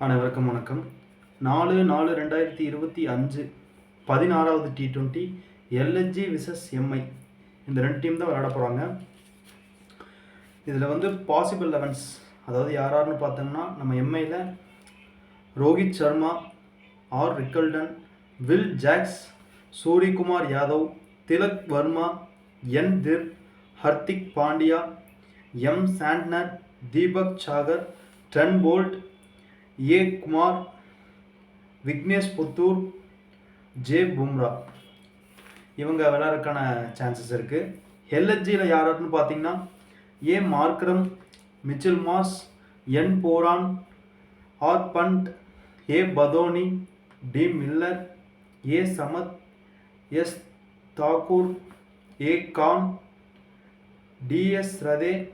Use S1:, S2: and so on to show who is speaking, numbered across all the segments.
S1: அனைவருக்கும் வணக்கம். நாலு நாலு ரெண்டாயிரத்தி இருபத்தி அஞ்சு பதினாறாவது T twenty LSG versus MI இந்த ரெண்டு டீம் தான் விளையாட போகிறாங்க இதில் வந்து பாசிபிள் லெவன்ஸ் அதாவது யார் யாருன்னு பார்த்தோம்னா நம்ம எம்ஐயில் Rohit Sharma R Rickelton Will Jacks Suryakumar Yadav Tilak Varma N Dhir Hardik Pandya M Santner Deepak Chahar Trent Boult A. Kumar Vignesh Puthur J. Bumrah. இவங்க விளாட்றதுக்கான சான்சஸ் இருக்குது எல்ஹெச்சியில் யாருன்னு பார்த்தீங்கன்னா A. Markram Mitchell Marsh N. Pooran R Pant A. Badoni D. Miller A. Samad S. Thakur A. Khan DS Rathi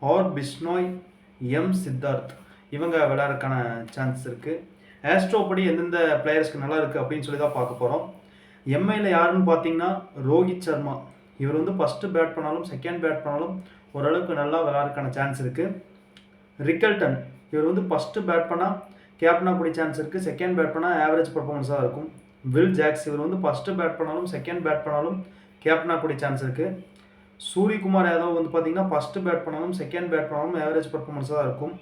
S1: R. Bishnoi M. Siddharth. இவங்க விளையாடுறதுக்கான chance இருக்குது astro படி எந்தெந்த பிளேயர்ஸ்க்கு நல்லா இருக்குது அப்படின்னு சொல்லி தான் பார்க்க போகிறோம் எம்ஐயில் யாருன்னு பார்த்தீங்கன்னா ரோஹித் சர்மா. இவர் வந்து ஃபஸ்ட்டு பேட் பண்ணாலும் செகண்ட் பேட் பண்ணாலும் ஓரளவுக்கு நல்லா விளையாடுறதுக்கான சான்ஸ் இருக்குது ரிக்கல்டன் இவர் வந்து ஃபஸ்ட்டு பேட் பண்ணால் கேப்டனாக கூடிய சான்ஸ் இருக்குது செகண்ட் பேட் பண்ணால் ஆவரேஜ் பர்ஃபார்மன்ஸாக இருக்கும். வில் ஜாக்ஸ் இவர் வந்து ஃபஸ்ட்டு பேட் பண்ணாலும் செகண்ட் பேட் பண்ணாலும் கேப்டனாக கூடிய சான்ஸ் இருக்குது சூரியகுமார் யாதவ் வந்து பார்த்தீங்கன்னா ஃபஸ்ட்டு பேட் பண்ணாலும் செகண்ட் பேட் பண்ணாலும் ஆவரேஜ் பர்ஃபார்மன்ஸாக தான் இருக்கும்.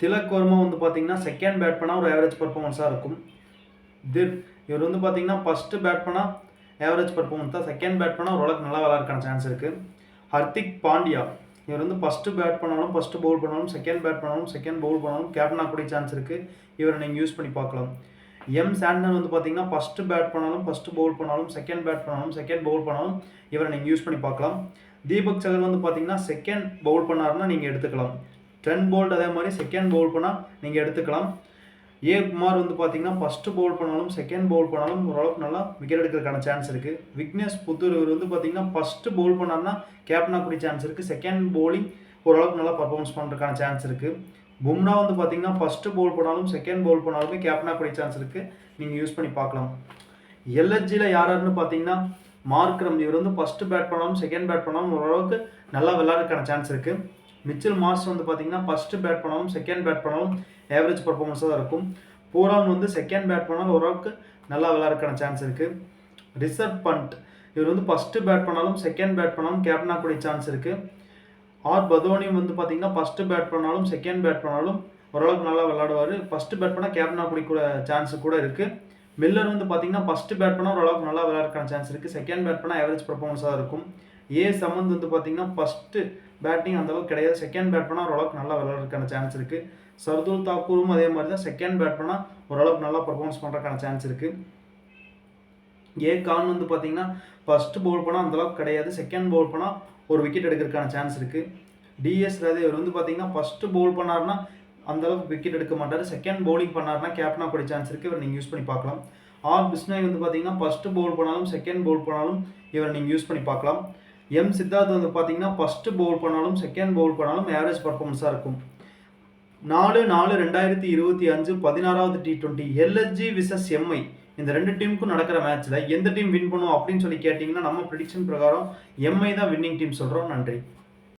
S1: திலக் வர்மா வந்து பார்த்தீங்கன்னா செகண்ட் பேட் பண்ணால் ஒரு ஆவரேஜ் பர்ஃபார்மன்ஸாக இருக்கும். திர் இவர் வந்து பார்த்தீங்கன்னா ஃபஸ்ட்டு பேட் பண்ணால் ஆவரேஜ் பர்ஃபார்மன்ஸ் தான். செகண்ட் பேட் பண்ணால் ஓரளவுக்கு நல்லா விளாட்றக்கான சான்ஸ் இருக்குது ஹர்திக் பாண்டியா இவர் வந்து ஃபஸ்ட்டு பேட் பண்ணாலும் ஃபஸ்ட்டு பவுல் பண்ணாலும் செகண்ட் பேட் பண்ணாலும் செகண்ட் பவுல் பண்ணாலும் கேப்டனாக கூட சான்ஸ் இருக்குது இவரை நீங்கள் யூஸ் பண்ணி பார்க்கலாம். எம் சாண்டன் வந்து பார்த்தீங்கன்னா ஃபஸ்ட்டு பேட் பண்ணாலும் ஃபஸ்ட்டு பவுல் பண்ணாலும் செகண்ட் பேட் பண்ணாலும் செகண்ட் பவுல் பண்ணாலும் இவரை நீங்கள் யூஸ் பண்ணி பார்க்கலாம். தீபக் சகர் வந்து பார்த்தீங்கன்னா செகண்ட் பவுல் பண்ணாருன்னா நீங்கள் எடுத்துக்கலாம். டென் போல்ட் அதே மாதிரி செகண்ட் பவுல் பண்ணால் நீங்கள் எடுத்துக்கலாம். ஏ குமார் வந்து பார்த்தீங்கன்னா ஃபஸ்ட்டு பவுல் பண்ணாலும் செகண்ட் பவுல் பண்ணாலும் ஓரளவுக்கு நல்லா விக்கெட் எடுக்கிறதுக்கான சான்ஸ் இருக்குது விக்னேஷ் புத்தூர் இவர் வந்து பார்த்தீங்கன்னா ஃபஸ்ட்டு பவுல் பண்ணார்னா கேப்டனாக கூடிய சான்ஸ் இருக்குது செகண்ட் பவுலிங் ஓரளவுக்கு நல்லா பர்ஃபார்மன்ஸ் பண்ணுறதுக்கான சான்ஸ் இருக்குது பும்னா வந்து பார்த்தீங்கன்னா ஃபஸ்ட்டு பவுல் பண்ணாலும் செகண்ட் பவுல் பண்ணாலுமே கேப்டனாக கூடிய சான்ஸ் இருக்குது நீங்கள் யூஸ் பண்ணி பார்க்கலாம். எல்ஹெச்சியில் யாருன்னு பார்த்தீங்கன்னா மார்க்ரம் இவர் வந்து ஃபஸ்ட்டு பேட் பண்ணாலும் செகண்ட் பேட் பண்ணாலும் ஓரளவுக்கு நல்லா விளாட்றதுக்கான சான்ஸ் இருக்குது மிச்சல் மாஸ் வந்து பார்த்தீங்கன்னா ஃபஸ்ட்டு பேட் பண்ணாலும் செகண்ட் பேட் பண்ணாலும் ஆவரேஜ் பர்ஃபார்மன்ஸாக தான் இருக்கும். பூரான் வந்து செகண்ட் பேட் பண்ணாலும் ஓரளவுக்கு நல்லா விளாட்றக்கான சான்ஸ் இருக்குது ரிசர்வ் பண்ட் இவர் வந்து ஃபஸ்ட்டு பேட் பண்ணாலும் செகண்ட் பேட் பண்ணாலும் கேப்டனாக கூடிய சான்ஸ் இருக்குது ஆர் பதோனியும் வந்து பார்த்தீங்கன்னா ஃபஸ்ட்டு பேட் பண்ணாலும் செகண்ட் பேட் பண்ணாலும் ஓரளவுக்கு நல்லா விளாடுவார் ஃபஸ்ட்டு பேட் பண்ணால் கேப்டனாக கூடிய கூட சான்ஸ் கூட இருக்குது மில்லர் வந்து பார்த்தீங்கன்னா ஃபஸ்ட்டு பேட் பண்ணால் ஓரளவுக்கு நல்லா விளையாடுறதுக்கான சான்ஸ் இருக்குது செகண்ட் பேட் பண்ணால் ஆவரேஜ் பர்ஃபார்மன்ஸாக இருக்கும். ஏ சமந்த் வந்து பார்த்தீங்கன்னா ஃபஸ்ட்டு பேட்டிங் அந்தளவுக்கு கிடையாது. செகண்ட் பேட் பண்ணால் ஓரளவுக்கு நல்லா விளையாடுறதுக்கான சான்ஸ் இருக்குது சர்துல் தாக்கூரும் அதே மாதிரி தான். செகண்ட் பேட் பண்ணால் ஓரளவுக்கு நல்லா பர்ஃபார்மன்ஸ் பண்ணுறதுக்கான சான்ஸ் இருக்குது ஏ கான் வந்து பார்த்தீங்கன்னா ஃபஸ்ட்டு பவுல் பண்ணால் அந்தளவுக்கு கிடையாது. செகண்ட் பவுல் பண்ணால் ஒரு விக்கெட் எடுக்கிறதுக்கான சான்ஸ் இருக்குது டிஎஸ் ரதே இவர் வந்து பார்த்தீங்கன்னா ஃபஸ்ட்டு பவுல் பண்ணார்னா அந்தளவுக்கு விக்கெட் எடுக்க மாட்டார். செகண்ட் பவுலிங் பண்ணார்னா கேப்டனாக கூட சான்ஸ் இருக்குது இவர் நீங்கள் யூஸ் பண்ணி பார்க்கலாம். ஆர் பிஸ்னாய் வந்து பார்த்தீங்கன்னா ஃபஸ்ட்டு பவுல் பண்ணாலும் செகண்ட் பவுல் பண்ணாலும் இவரை நீங்கள் யூஸ் பண்ணி பார்க்கலாம். எம் சித்தார்த் வந்து பார்த்தீங்கன்னா ஃபஸ்ட்டு பவுல் பண்ணாலும் செகண்ட் பவுல் பண்ணாலும் ஆவரேஜ் பர்ஃபார்மன்ஸாக இருக்கும். நாலு நாலு ரெண்டாயிரத்தி இருபத்தி அஞ்சு பதினாறாவது T twenty LSG versus MI இந்த ரெண்டு டீமுக்கும் நடக்கிற மேட்ச்சில் எந்த டீம் வின் பண்ணும் அப்படின்னு சொல்லி கேட்டிங்கன்னா நம்ம ப்ரிடிக்ஷன் பிரகாரம் எம்ஐ தான் வின்னிங் டீம் சொல்கிறோம் நன்றி.